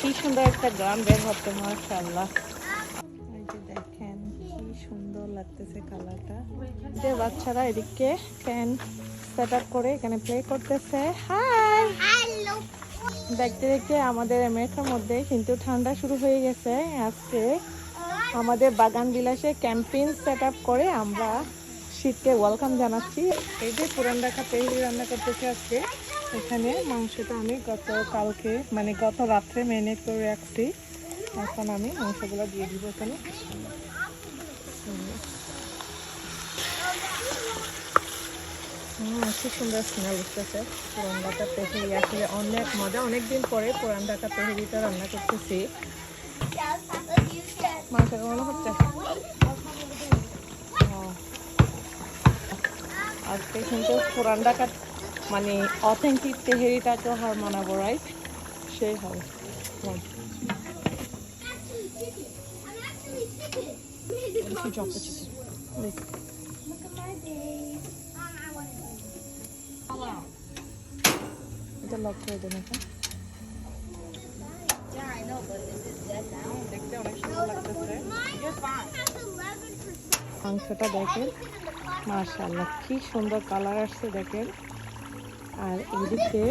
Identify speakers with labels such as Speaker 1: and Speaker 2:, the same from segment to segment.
Speaker 1: কি সুন্দর একটা বের হচ্ছে যে দেখেন কি সুন্দর লাগতেছে কালারটা যে বাচ্চারা এদিকে ফ্যান সেট করে এখানে প্লে করতেছে হাই. দেখতে দেখতে আমাদের আমেরিকার মধ্যে কিন্তু ঠান্ডা শুরু হয়ে গেছে আজকে আমাদের বাগান বিলাসে ক্যাম্পিং সেট করে আমরা শীতকে ওয়েলকাম জানাচ্ছি। এই যে পুরান ঢাকা পেহরি রান্না করতেছি আজকে, এখানে মাংসটা আমি গত কালকে মানে গত রাত্রে ম্যারিনেট করে রাখছি। এখন আমি মাংসগুলো দিয়ে দিব এখানে। কি সুন্দর স্মেল উঠতেছে পুরান ঢাকা পেহরি আসলে অনেক মজা। অনেক দিন পরে পুরান ঢাকা পেহরিটা রান্না করতেছি। মাংস কেমন হচ্ছে। আজকে কিন্তু পুরান ঢাকার মানে অথেন্টিক তেহেরিটাকে হার মানাবো রাইট সেই হবে হুম। বেশি চপ চিকেন মাংসটা দেখেন। মার্শাল্লাহ কি সুন্দর কালার আসছে দেখেন। আর এদিকে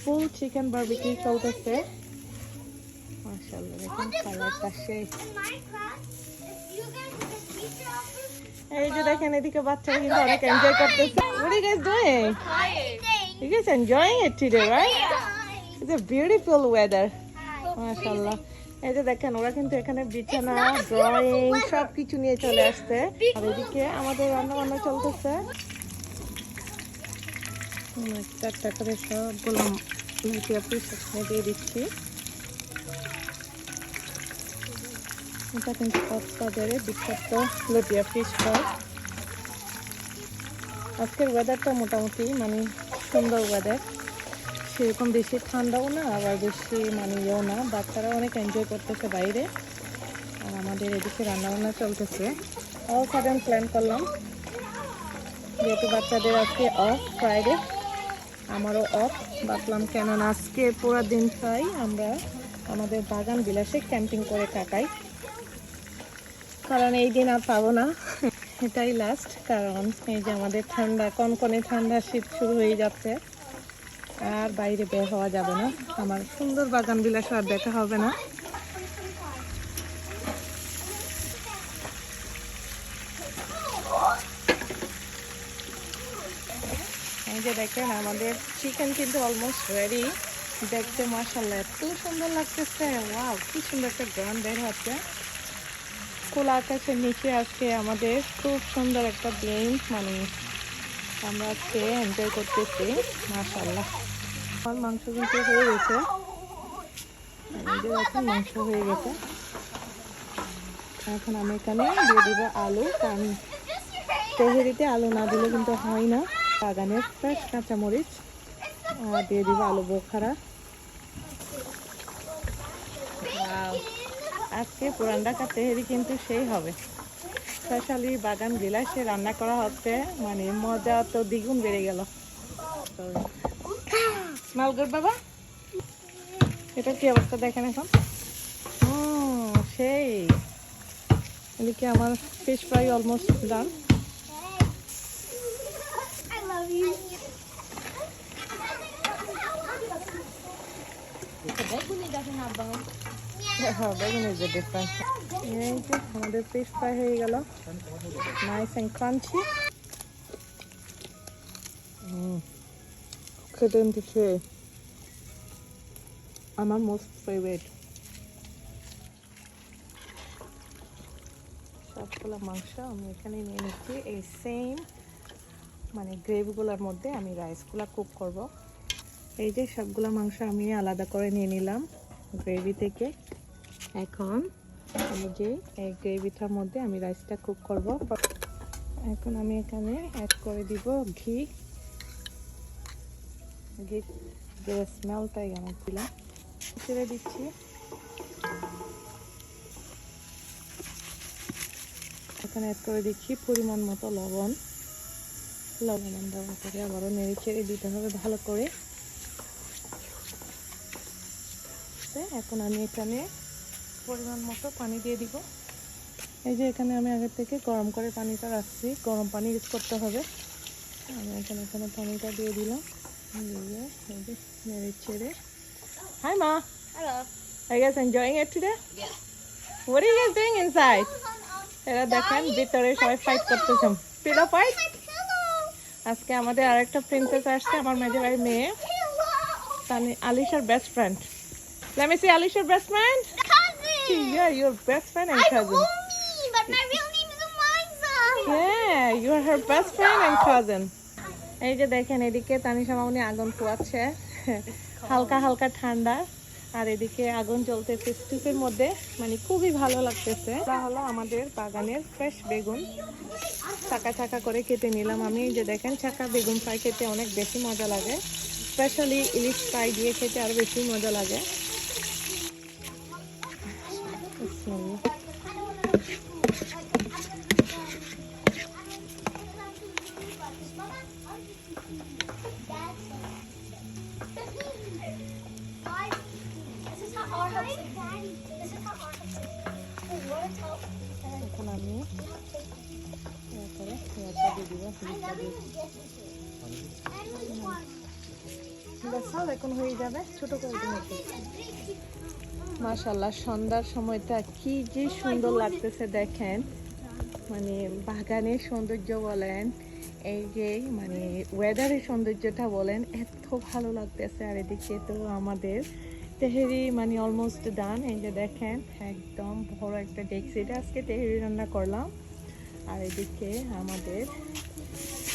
Speaker 1: ফুল চিকেন বার্বিকি চলতেছে। কালারটা সেই। এই যে দেখেন, এদিকে বাচ্চারা কিন্তু অনেক এনজয় করতেছে। উড়ি গেছ
Speaker 2: দোয়ে
Speaker 1: ঠিক আছে enjoying it today right a beautiful weather এই যে দেখেন ওরা কিন্তু এখানে বিছানা ড্রয়িং সব কিছু নিয়ে চলে আসছে। আর এদিকে আমাদের রান্না বান্না চলতেছে একটা করে সবগুলো দিয়ে দিচ্ছি। এটা কিন্তু কক্সবাজারে বিখ্যাত লুটিয়া ফিশ ফ্রাই আজকের ওয়েদারটা মোটামুটি মানে সুন্দর ওয়েদার সেরকম বেশি ঠান্ডাও না, আবার বেশি মানে ইয়েও না। বাচ্চারা অনেক এনজয় করতেছে বাইরে। আর আমাদের এদিকে রান্নাবান্না চলতেছে। অল সাডেন প্ল্যান করলাম। যেহেতু বাচ্চাদের আজকে অফ ফ্রাইডে আমারও অফ ভাবলাম কেননা আজকে পুরো দিন খাই আমরা আমাদের বাগান বিলাসে ক্যাম্পিং করে কাটাই। কারণ এই দিন আর পাবো না। এটাই লাস্ট কারণ এই যে আমাদের ঠান্ডা, কনকনে ঠান্ডা শীত শুরু হয়ে যাচ্ছে। আর বাইরে বের হওয়া যাবে না। আমার সুন্দর বাগান বিলাস আর দেখা হবে না। যে দেখেন, আমাদের চিকেন কিন্তু অলমোস্ট রেডি দেখতে মাসাল্লাহ এত সুন্দর লাগতেছে। ওয়াও কি সুন্দর একটা গ্রাম বের হচ্ছে। খোলা আকাশের নিচে আজকে আমাদের খুব সুন্দর একটা দিন মানে আমরা আজকে এনজয় করতেছি মাসাল্লাহ আমার মাংস কিন্তু হয়ে গেছে। যে মাংস হয়ে গেছে। এখন আমি এখানে দিয়ে দিব আলু। কারণ তেহেরিতে আলু না দিলে কিন্তু হয় না। বাগানের ফ্রেশ কাঁচামরিচ। আর দিয়ে দিব আলু বোখারা! আজকে পুরান ঢাকা তেহেরি কিন্তু সেই হবে। স্পেশালি বাগান বিলাসে রান্না করা হচ্ছে। মানে মজা তো দ্বিগুণ বেড়ে গেল। স্মেল গুড বাবা? এটা কি অবস্থা দেখেন এখন? হুম, সেই। এদিকে আমার ফিশ ফ্রাই অলমোস্ট ডান আমাদের ফিশ ফ্রাই হয়ে গেল। নাইস অ্যান্ড ক্রাঞ্চি খেতে কিন্তু সে আমার মোস্ট ফেভারিট সবগুলো মাংস আমি এখানে নিয়ে নিচ্ছি। এই সেম মানে গ্রেভিগুলোর মধ্যে আমি রাইসগুলো কুক করব। এই যে সবগুলো মাংস আমি আলাদা করে নিয়ে নিলাম গ্রেভি থেকে। এখন এই যে এই গ্রেভিটার মধ্যে আমি রাইসটা কুক করব। এখন আমি এখানে অ্যাড করে দিব ঘি। যে স্মেলটাই অনেক দিলাম ছেড়ে দিচ্ছি। এখানে অ্যাড করে দিচ্ছি পরিমাণ মতো লবণ। লবণ দেওয়ার পরে আবারও নেড়ে ছেড়ে দিতে হবে ভালো করে। এখন আমি এখানে পরিমাণ মতো পানি দিয়ে দিব। এই যে এখানে আমি আগের থেকে গরম করে পানিটা রাখছি। গরম পানি ইউজ করতে হবে। আমি এখানে এখানে পানিটা দিয়ে দিলাম। দিয়ে এই যে নেড়ে ছেড়ে হাই মা
Speaker 2: Hello.
Speaker 1: Are you guys enjoying it today? Yeah. What are you guys doing inside? এরা দেখেন ভিতরে সবাই ফাইট করতেছেন পিলো ফাইট
Speaker 2: Hello.
Speaker 1: আজকে আমাদের আরেকটা প্রিন্সেস আসছে আমার মেজে ভাই মেয়ে
Speaker 2: Hello.
Speaker 1: Tani আলিশার best friend Let me see Alisha's best friend.
Speaker 2: Cousin.
Speaker 1: Yeah, your best friend and
Speaker 2: I
Speaker 1: cousin.
Speaker 2: Omi, but my real name is Eliza.
Speaker 1: Yeah, you are her best friend and cousin. এই যে দেখেন, এদিকে তানিশা মামনি আগুন পোয়াচ্ছে। হালকা হালকা ঠান্ডা। আর এদিকে আগুন জ্বলতেছে স্তূপের মধ্যে। মানে খুবই ভালো লাগতেছে। তা হলো আমাদের বাগানের ফ্রেশ বেগুন। চাকা চাকা করে কেটে নিলাম আমি। যে দেখেন চাকা বেগুন ফ্রাই খেতে অনেক বেশি মজা লাগে। স্পেশালি ইলিশ ফ্রাই দিয়ে খেতে আরও বেশি মজা লাগে। এখন দিয়ে দিয়ে। এখন হয়ে যাবে, ছোট করে একটু মাশাল্লাহ সন্ধ্যার সময়টা কি যে সুন্দর লাগতেছে দেখেন মানে বাগানের সৌন্দর্য বলেন এই যে মানে ওয়েদারের সৌন্দর্যটা বলেন, এত ভালো লাগতেছে আর এদিকে তো আমাদের। তেহেরি মানে অলমোস্ট ডান এই যে দেখেন, একদম বড় একটা ডেক্সিটা আজকে তেহেরি রান্না করলাম। আর এদিকে আমাদের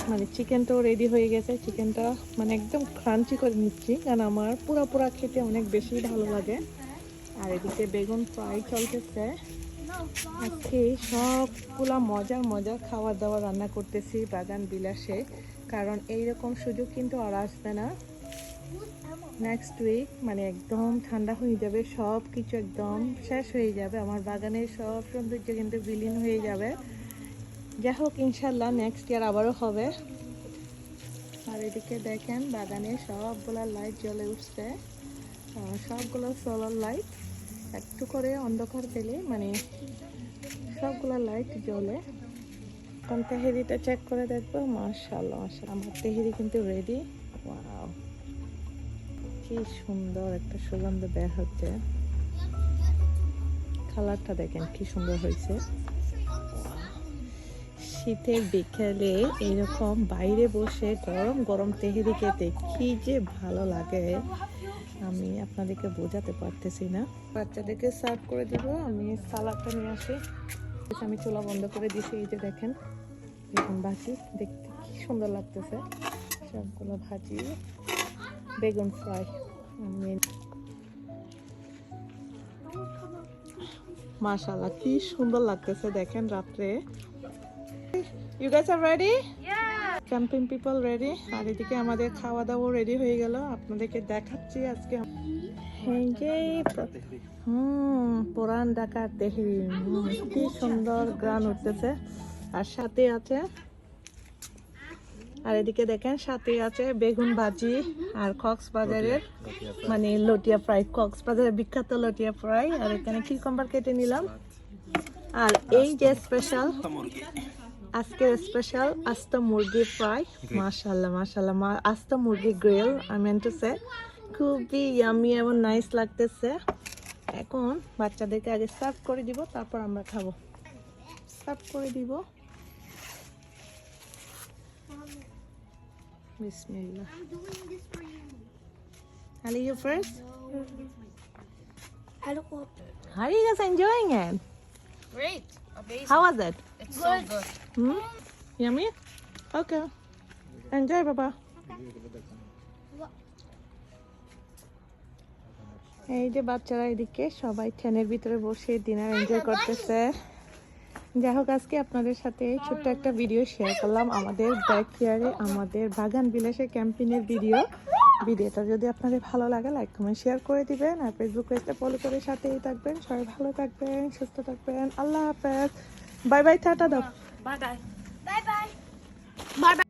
Speaker 1: মানে চিকেনটাও রেডি হয়ে গেছে। চিকেনটা মানে একদম ক্রাঞ্চি করে নিচ্ছি, কারণ আমার পুরা পুরা খেতে অনেক বেশি ভালো লাগে। আর এদিকে বেগুন ফ্রাই চলতেছে। আজকে সবগুলা মজার মজার খাবার দাবার রান্না করতেছি বাগান বিলাসে। কারণ এইরকম সুযোগ কিন্তু আর আসবে না। নেক্সট উইক মানে একদম ঠান্ডা হয়ে যাবে সব কিছু একদম শেষ হয়ে যাবে। আমার বাগানের সব সৌন্দর্য কিন্তু বিলীন হয়ে যাবে। যাই হোক ইনশাল্লাহ নেক্সট ইয়ার আবারও হবে। আর এদিকে দেখেন বাগানে সবগুলা লাইট জ্বলে উঠছে। সবগুলো সোলার লাইট একটু করে অন্ধকার পেলে মানে সবগুলা লাইট জ্বলে। এখন তেহেরিটা চেক করে দেখব মাশাল্লাহ মাশাল্লাহ আমার তেহেরি কিন্তু রেডি ওয়াও কি সুন্দর একটা সুগন্ধ বের হচ্ছে। কালারটা দেখেন কি সুন্দর হয়েছে। শীতের বিকেলে এরকম বাইরে বসে গরম গরম তেহেরি খেতে কি যে ভালো লাগে। আমি আপনাদেরকে বোঝাতে পারতেছি না। বাচ্চাদেরকে সার্ভ করে দিব, আমি সালাদটা নিয়ে আসি। আমি চুলা বন্ধ করে দিয়েছি, এই যে দেখেন। বেগুন ভাজি, দেখতে কি সুন্দর লাগতেছে। সবগুলো ভাজি, বেগুন ফ্রাই। আমি মাশাল্লাহ কি সুন্দর লাগতেছে, দেখেন রাত্রে। You guys are ready camping people ready. আর এদিকে আমাদের খাওয়া দাওয়া রেডি হয়ে গেল। আপনাদেরকে দেখাচ্ছি আজকে। হুম, পুরান ঢাকার তেহরি কি সুন্দর গান উঠতেছে। আর সাথে আছে, আর এদিকে দেখেন, সাথে আছে বেগুন ভাজি আর কক্সবাজারের মানে লটিয়া ফ্রাই, কক্সবাজারের বিখ্যাত লটিয়া ফ্রাই। আর এখানে কিউকাম্বার কেটে নিলাম। আর এই যে স্পেশাল আজকের স্পেশাল আস্তা মুরগি ফ্রাই মাশাল্লাহ মাশাল্লাহ মা আস্তা মুরগি গ্রিল আমি টু সে খুবই ইয়ামি এবং নাইস লাগতেছে এখন বাচ্চাদেরকে আগে সার্ভ করে দিব তারপর আমরা খাব সার্ভ করে দিব বিসমিল্লাহ
Speaker 2: you.
Speaker 1: Ali, you first?
Speaker 2: Want
Speaker 1: How are you guys enjoying it?
Speaker 3: Great. Amazing.
Speaker 1: How was it?
Speaker 3: Good.
Speaker 1: Hmm? Yummy? Okay. Enjoy, Papa. এই যে বাচ্চারা এদিকে সবাই ট্রেনের ভিতরে বসে ডিনার এনজয় করতেছে যাই হোক আজকে আপনাদের সাথে ছোট্ট একটা ভিডিও শেয়ার করলাম আমাদের ব্যাকয়ার্ডে আমাদের বাগান বিলাসে ক্যাম্পেইনের ভিডিও ভিডিওটা যদি আপনাদের ভালো লাগে লাইক কমেন্ট শেয়ার করে দিবেন আর ফেসবুক পেজটা ফলো করে সাথেই থাকবেন সবাই ভালো থাকবেন সুস্থ থাকবেন আল্লাহ হাফেজ Bye bye, Tata. Bye bye.
Speaker 3: Bye bye.
Speaker 2: Bye bye.